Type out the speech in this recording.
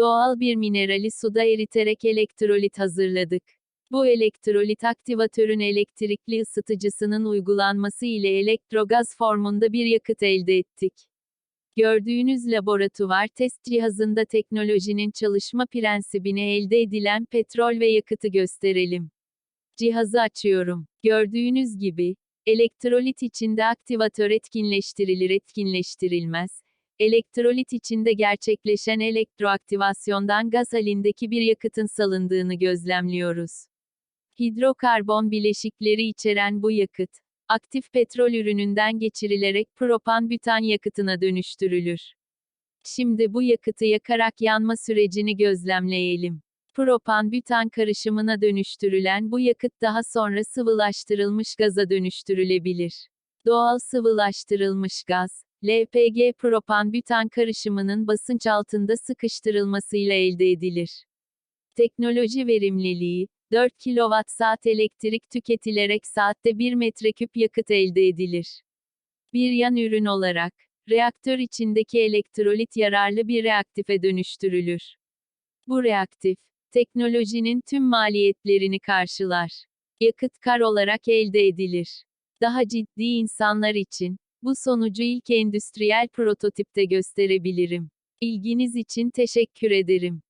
Doğal bir minerali suda eriterek elektrolit hazırladık. Bu elektrolit aktivatörün elektrikli ısıtıcısının uygulanması ile elektrogaz formunda bir yakıt elde ettik. Gördüğünüz laboratuvar test cihazında teknolojinin çalışma prensibini elde edilen petrol ve yakıtı gösterelim. Cihazı açıyorum. Gördüğünüz gibi, elektrolit içinde aktivatör etkinleştirilir etkinleştirilmez. Elektrolit içinde gerçekleşen elektroaktivasyondan gaz halindeki bir yakıtın salındığını gözlemliyoruz. Hidrokarbon bileşikleri içeren bu yakıt, aktif petrol ürününden geçirilerek propan-bütan yakıtına dönüştürülür. Şimdi bu yakıtı yakarak yanma sürecini gözlemleyelim. Propan-bütan karışımına dönüştürülen bu yakıt daha sonra sıvılaştırılmış gaza dönüştürülebilir. Doğal sıvılaştırılmış gaz, LPG propan-bütan karışımının basınç altında sıkıştırılmasıyla elde edilir. Teknoloji verimliliği, 4 kWh elektrik tüketilerek saatte 1 metreküp yakıt elde edilir. Bir yan ürün olarak, reaktör içindeki elektrolit yararlı bir reaktife dönüştürülür. Bu reaktif, teknolojinin tüm maliyetlerini karşılar. Yakıt kar olarak elde edilir. Daha ciddi insanlar için, bu sonucu ilk endüstriyel prototipte gösterebilirim. İlginiz için teşekkür ederim.